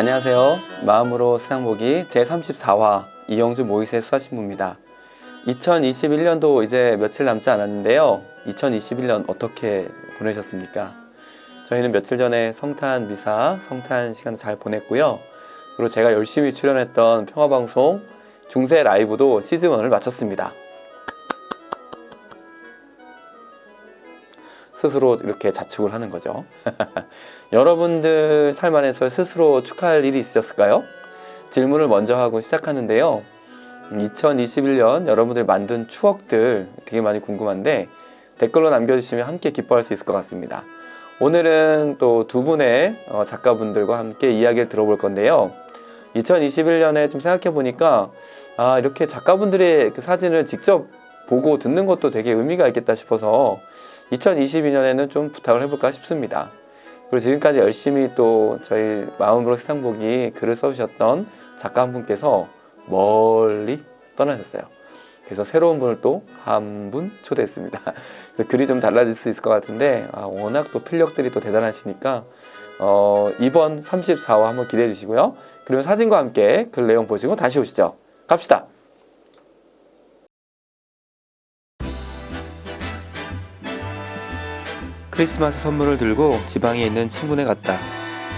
안녕하세요. 마음으로 세상 보기 제34화 이영주 모이세 수사신부입니다. 2021년도 이제 며칠 남지 않았는데요. 2021년 어떻게 보내셨습니까? 저희는 며칠 전에 성탄 미사, 성탄 시간 잘 보냈고요. 그리고 제가 열심히 출연했던 평화방송 중세 라이브도 시즌1을 마쳤습니다. 스스로 이렇게 자축을 하는 거죠. 여러분들 삶 안에서 스스로 축하할 일이 있으셨을까요? 질문을 먼저 하고 시작하는데요. 2021년 여러분들 만든 추억들 되게 많이 궁금한데 댓글로 남겨주시면 함께 기뻐할 수 있을 것 같습니다. 오늘은 또 두 분의 어, 작가분들과 함께 이야기를 들어볼 건데요. 2021년에 좀 생각해 보니까 아, 이렇게 작가분들의 그 사진을 직접 보고 듣는 것도 되게 의미가 있겠다 싶어서 2022년에는 좀 부탁을 해볼까 싶습니다. 그리고 지금까지 열심히 또 저희 마음으로 세상 보기 글을 써주셨던 작가 한 분께서 멀리 떠나셨어요. 그래서 새로운 분을 또 한 분 초대했습니다. 글이 좀 달라질 수 있을 것 같은데 아, 워낙 또 필력들이 또 대단하시니까 어, 이번 34화 한번 기대해 주시고요. 그리고 사진과 함께 글 내용 보시고 다시 오시죠. 갑시다. 크리스마스 선물을 들고 지방에 있는 친구네 갔다.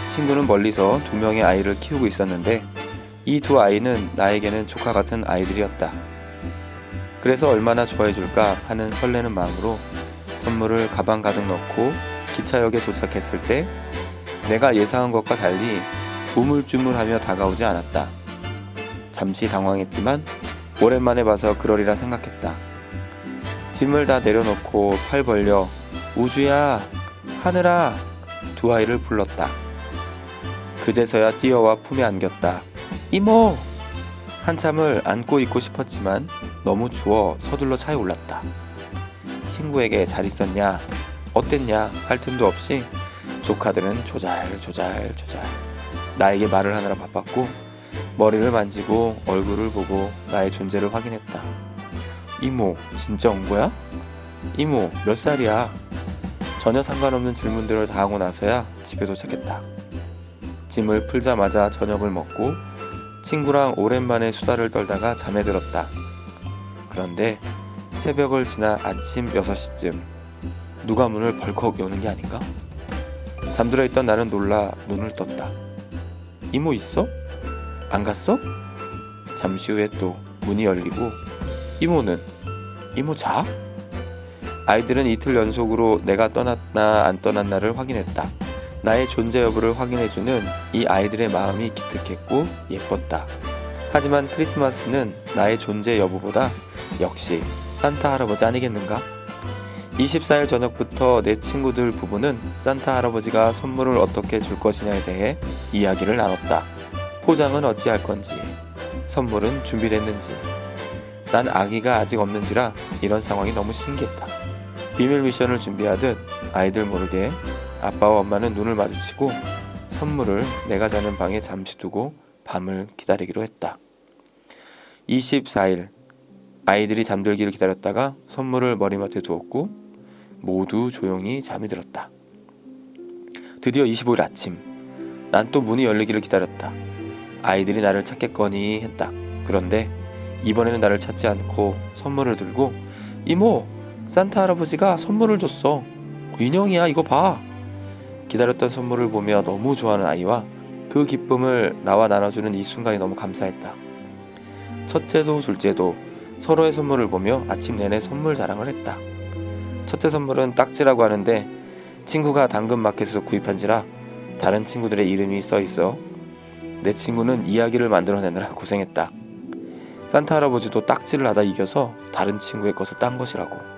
친구는 멀리서 두 명의 아이를 키우고 있었는데 이 두 아이는 나에게는 조카 같은 아이들이었다. 그래서 얼마나 좋아해 줄까 하는 설레는 마음으로 선물을 가방 가득 넣고 기차역에 도착했을 때 내가 예상한 것과 달리 우물쭈물하며 다가오지 않았다. 잠시 당황했지만 오랜만에 봐서 그러리라 생각했다. 짐을 다 내려놓고 팔 벌려 우주야, 하늘아 두 아이를 불렀다. 그제서야 뛰어와 품에 안겼다. 이모! 한참을 안고 있고 싶었지만 너무 추워 서둘러 차에 올랐다. 친구에게 잘 있었냐, 어땠냐 할 틈도 없이 조카들은 조잘 조잘 조잘 나에게 말을 하느라 바빴고 머리를 만지고 얼굴을 보고 나의 존재를 확인했다. 이모, 진짜 온 거야? 이모, 몇 살이야? 전혀 상관없는 질문들을 다 하고 나서야 집에 도착했다. 짐을 풀자마자 저녁을 먹고 친구랑 오랜만에 수다를 떨다가 잠에 들었다. 그런데 새벽을 지나 아침 6시쯤 누가 문을 벌컥 여는 게 아닌가? 잠들어 있던 나는 놀라 눈을 떴다. 이모 있어? 안 갔어? 잠시 후에 또 문이 열리고 이모는 이모 자? 아이들은 이틀 연속으로 내가 떠났나 안 떠났나를 확인했다. 나의 존재 여부를 확인해주는 이 아이들의 마음이 기특했고 예뻤다. 하지만 크리스마스는 나의 존재 여부보다 역시 산타 할아버지 아니겠는가? 24일 저녁부터 내 친구들 부부는 산타 할아버지가 선물을 어떻게 줄 것이냐에 대해 이야기를 나눴다. 포장은 어찌할 건지, 선물은 준비됐는지. 난 아기가 아직 없는지라 이런 상황이 너무 신기했다. 비밀 미션을 준비하듯 아이들 모르게 아빠와 엄마는 눈을 마주치고 선물을 내가 자는 방에 잠시 두고 밤을 기다리기로 했다. 24일 아이들이 잠들기를 기다렸다가 선물을 머리맡에 두었고 모두 조용히 잠이 들었다. 드디어 25일 아침 난 또 문이 열리기를 기다렸다. 아이들이 나를 찾겠거니 했다. 그런데 이번에는 나를 찾지 않고 선물을 들고 이모 산타 할아버지가 선물을 줬어. 인형이야 이거 봐. 기다렸던 선물을 보며 너무 좋아하는 아이와 그 기쁨을 나와 나눠주는 이 순간이 너무 감사했다. 첫째도 둘째도 서로의 선물을 보며 아침 내내 선물 자랑을 했다. 첫째 선물은 딱지라고 하는데 친구가 당근마켓에서 구입한지라 다른 친구들의 이름이 써 있어 내 친구는 이야기를 만들어내느라 고생했다. 산타 할아버지도 딱지를 하다 이겨서 다른 친구의 것을 딴 것이라고.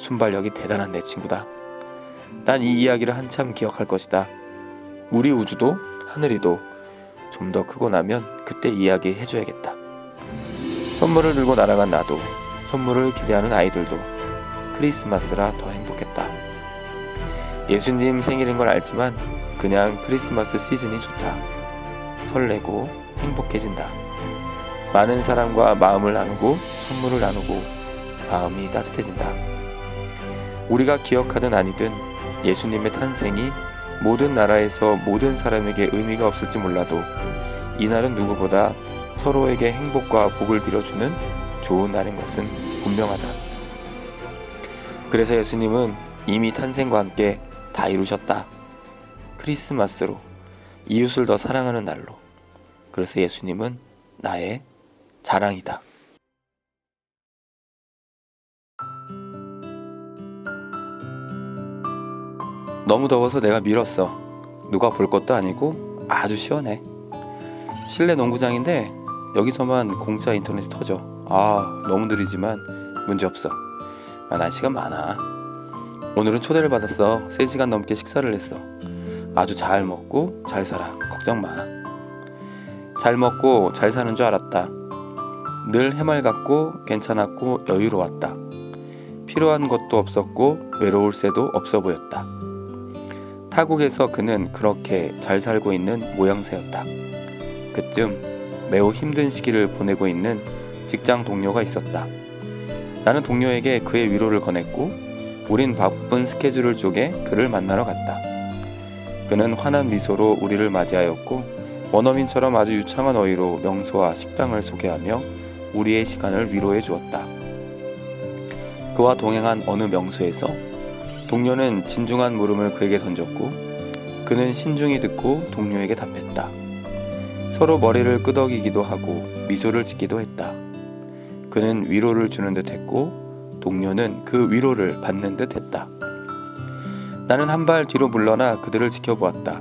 순발력이 대단한 내 친구다. 난 이 이야기를 한참 기억할 것이다. 우리 우주도 하늘이도 좀 더 크고 나면 그때 이야기 해줘야겠다. 선물을 들고 날아간 나도 선물을 기대하는 아이들도 크리스마스라 더 행복했다. 예수님 생일인 걸 알지만 그냥 크리스마스 시즌이 좋다. 설레고 행복해진다. 많은 사람과 마음을 나누고 선물을 나누고 마음이 따뜻해진다. 우리가 기억하든 아니든 예수님의 탄생이 모든 나라에서 모든 사람에게 의미가 없을지 몰라도 이날은 누구보다 서로에게 행복과 복을 빌어주는 좋은 날인 것은 분명하다. 그래서 예수님은 이미 탄생과 함께 다 이루셨다. 크리스마스로 이웃을 더 사랑하는 날로. 그래서 예수님은 나의 자랑이다. 너무 더워서 내가 밀었어. 누가 볼 것도 아니고 아주 시원해. 실내 농구장인데 여기서만 공짜 인터넷 터져. 아 너무 느리지만 문제 없어. 아, 난 시간 많아. 오늘은 초대를 받았어. 3시간 넘게 식사를 했어. 아주 잘 먹고 잘 살아. 걱정 마. 잘 먹고 잘 사는 줄 알았다. 늘 해맑았고 괜찮았고 여유로웠다. 필요한 것도 없었고 외로울 새도 없어 보였다. 타국에서 그는 그렇게 잘 살고 있는 모양새였다. 그쯤 매우 힘든 시기를 보내고 있는 직장 동료가 있었다. 나는 동료에게 그의 위로를 권했고, 우린 바쁜 스케줄을 쪼개 그를 만나러 갔다. 그는 환한 미소로 우리를 맞이하였고, 원어민처럼 아주 유창한 어휘로 명소와 식당을 소개하며 우리의 시간을 위로해 주었다. 그와 동행한 어느 명소에서 동료는 진중한 물음을 그에게 던졌고 그는 신중히 듣고 동료에게 답했다. 서로 머리를 끄덕이기도 하고 미소를 짓기도 했다. 그는 위로를 주는 듯 했고 동료는 그 위로를 받는 듯 했다. 나는 한 발 뒤로 물러나 그들을 지켜보았다.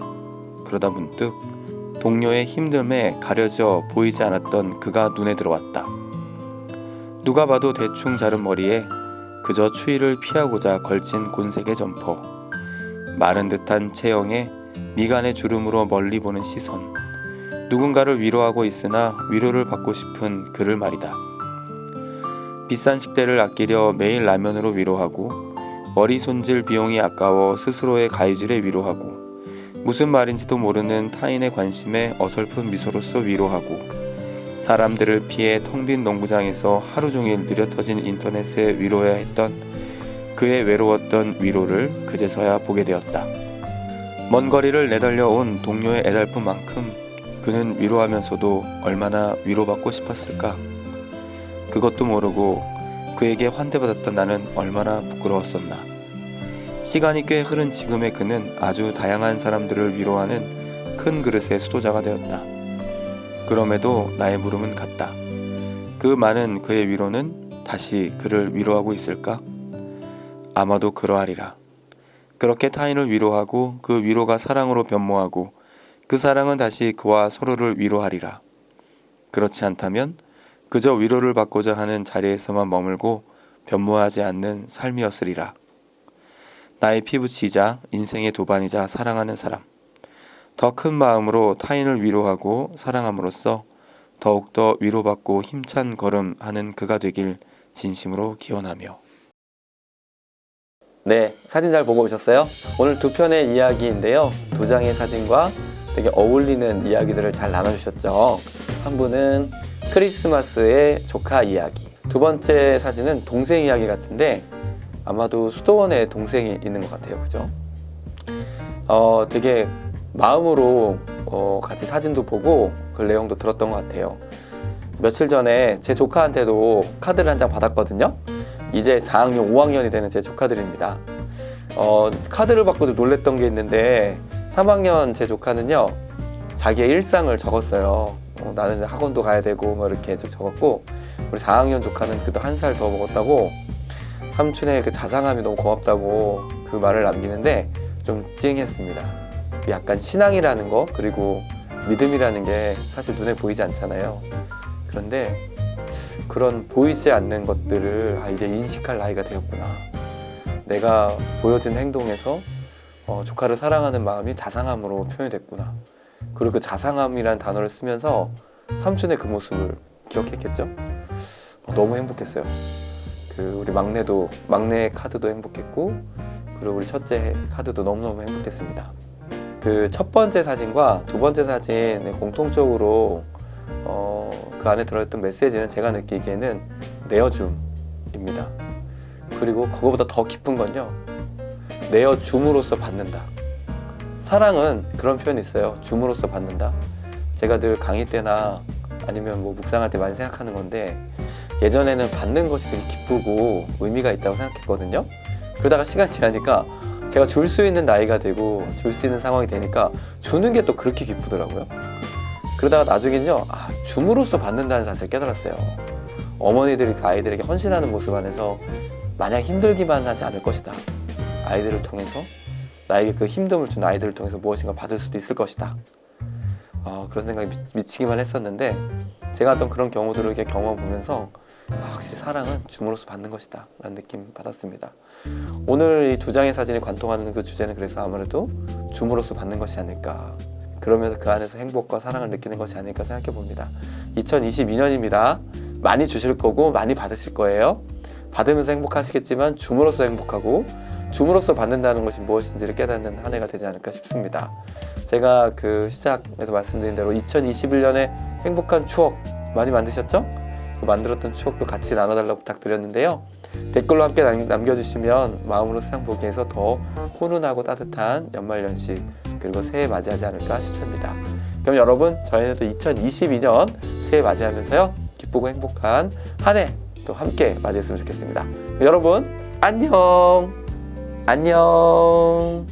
그러다 문득 동료의 힘듦에 가려져 보이지 않았던 그가 눈에 들어왔다. 누가 봐도 대충 자른 머리에 그저 추위를 피하고자 걸친 곤색의 점퍼, 마른 듯한 체형에 미간의 주름으로 멀리 보는 시선, 누군가를 위로하고 있으나 위로를 받고 싶은 그를 말이다. 비싼 식대를 아끼려 매일 라면으로 위로하고 머리 손질 비용이 아까워 스스로의 가위질에 위로하고 무슨 말인지도 모르는 타인의 관심에 어설픈 미소로써 위로하고 사람들을 피해 텅 빈 농구장에서 하루 종일 느려터진 인터넷에 위로해야 했던 그의 외로웠던 위로를 그제서야 보게 되었다. 먼 거리를 내달려온 동료의 애달픔만큼 그는 위로하면서도 얼마나 위로받고 싶었을까? 그것도 모르고 그에게 환대받았던 나는 얼마나 부끄러웠었나. 시간이 꽤 흐른 지금의 그는 아주 다양한 사람들을 위로하는 큰 그릇의 수도자가 되었다. 그럼에도 나의 물음은 같다. 그 많은 그의 위로는 다시 그를 위로하고 있을까? 아마도 그러하리라. 그렇게 타인을 위로하고 그 위로가 사랑으로 변모하고 그 사랑은 다시 그와 서로를 위로하리라. 그렇지 않다면 그저 위로를 받고자 하는 자리에서만 머물고 변모하지 않는 삶이었으리라. 나의 피부치자, 인생의 도반이자 사랑하는 사람. 더 큰 마음으로 타인을 위로하고 사랑함으로써 더욱더 위로받고 힘찬 걸음 하는 그가 되길 진심으로 기원하며. 네, 사진 잘 보고 오셨어요? 오늘 두 편의 이야기인데요. 두 장의 사진과 되게 어울리는 이야기들을 잘 나눠주셨죠. 한 분은 크리스마스의 조카 이야기. 두 번째 사진은 동생 이야기 같은데 아마도 수도원에 동생이 있는 것 같아요. 그죠? 어, 되게 마음으로 어, 같이 사진도 보고 그 내용도 들었던 것 같아요. 며칠 전에 제 조카한테도 카드를 한 장 받았거든요. 이제 4학년, 5학년이 되는 제 조카들입니다. 어, 카드를 받고도 놀랬던 게 있는데 3학년 제 조카는요 자기의 일상을 적었어요. 어, 나는 학원도 가야 되고 뭐 이렇게 좀 적었고 우리 4학년 조카는 그래도 한 살 더 먹었다고 삼촌의 그 자상함이 너무 고맙다고 그 말을 남기는데 좀 찡했습니다. 약간 신앙이라는 거 그리고 믿음이라는 게 사실 눈에 보이지 않잖아요. 그런데 그런 보이지 않는 것들을 아, 이제 인식할 나이가 되었구나. 내가 보여진 행동에서 어, 조카를 사랑하는 마음이 자상함으로 표현이 됐구나. 그리고 그 자상함이라는 단어를 쓰면서 삼촌의 그 모습을 기억했겠죠? 어, 너무 행복했어요. 그 우리 막내도 막내 카드도 행복했고 그리고 우리 첫째 카드도 너무너무 행복했습니다. 그 첫 번째 사진과 두 번째 사진 공통적으로 어, 그 안에 들어있던 메시지는 제가 느끼기에는 내어줌입니다. 그리고 그거보다 더 깊은 건요. 내어줌으로써 받는다. 사랑은 그런 표현이 있어요. 줌으로써 받는다. 제가 늘 강의 때나 아니면 뭐 묵상할 때 많이 생각하는 건데 예전에는 받는 것이 되게 기쁘고 의미가 있다고 생각했거든요. 그러다가 시간이 지나니까 제가 줄 수 있는 나이가 되고 줄 수 있는 상황이 되니까 주는 게 또 그렇게 기쁘더라고요. 그러다가 나중엔요, 아, 줌으로써 받는다는 사실을 깨달았어요. 어머니들이 그 아이들에게 헌신하는 모습 안에서 마냥 힘들기만 하지 않을 것이다. 아이들을 통해서 나에게 그 힘듦을 준 아이들을 통해서 무엇인가 받을 수도 있을 것이다. 아, 그런 생각이 미, 미치기만 했었는데 제가 어떤 그런 경우들을 이렇게 경험해 보면서 아, 확실히 사랑은 줌으로써 받는 것이다 라는 느낌 받았습니다. 오늘 이 두 장의 사진이 관통하는 그 주제는 그래서 아무래도 줌으로써 받는 것이 아닐까. 그러면서 그 안에서 행복과 사랑을 느끼는 것이 아닐까 생각해 봅니다. 2022년입니다. 많이 주실 거고 많이 받으실 거예요. 받으면서 행복하시겠지만 줌으로써 행복하고 줌으로써 받는다는 것이 무엇인지를 깨닫는 한 해가 되지 않을까 싶습니다. 제가 그 시작에서 말씀드린 대로 2021년에 행복한 추억 많이 만드셨죠? 그 만들었던 추억도 같이 나눠달라고 부탁드렸는데요. 댓글로 함께 남- 남겨주시면 마음으로 세상 보기에서 더 훈훈하고 따뜻한 연말연시 그리고 새해 맞이하지 않을까 싶습니다. 그럼 여러분 저희는 또 2022년 새해 맞이하면서요 기쁘고 행복한 한 해 또 함께 맞이했으면 좋겠습니다. 여러분 안녕 안녕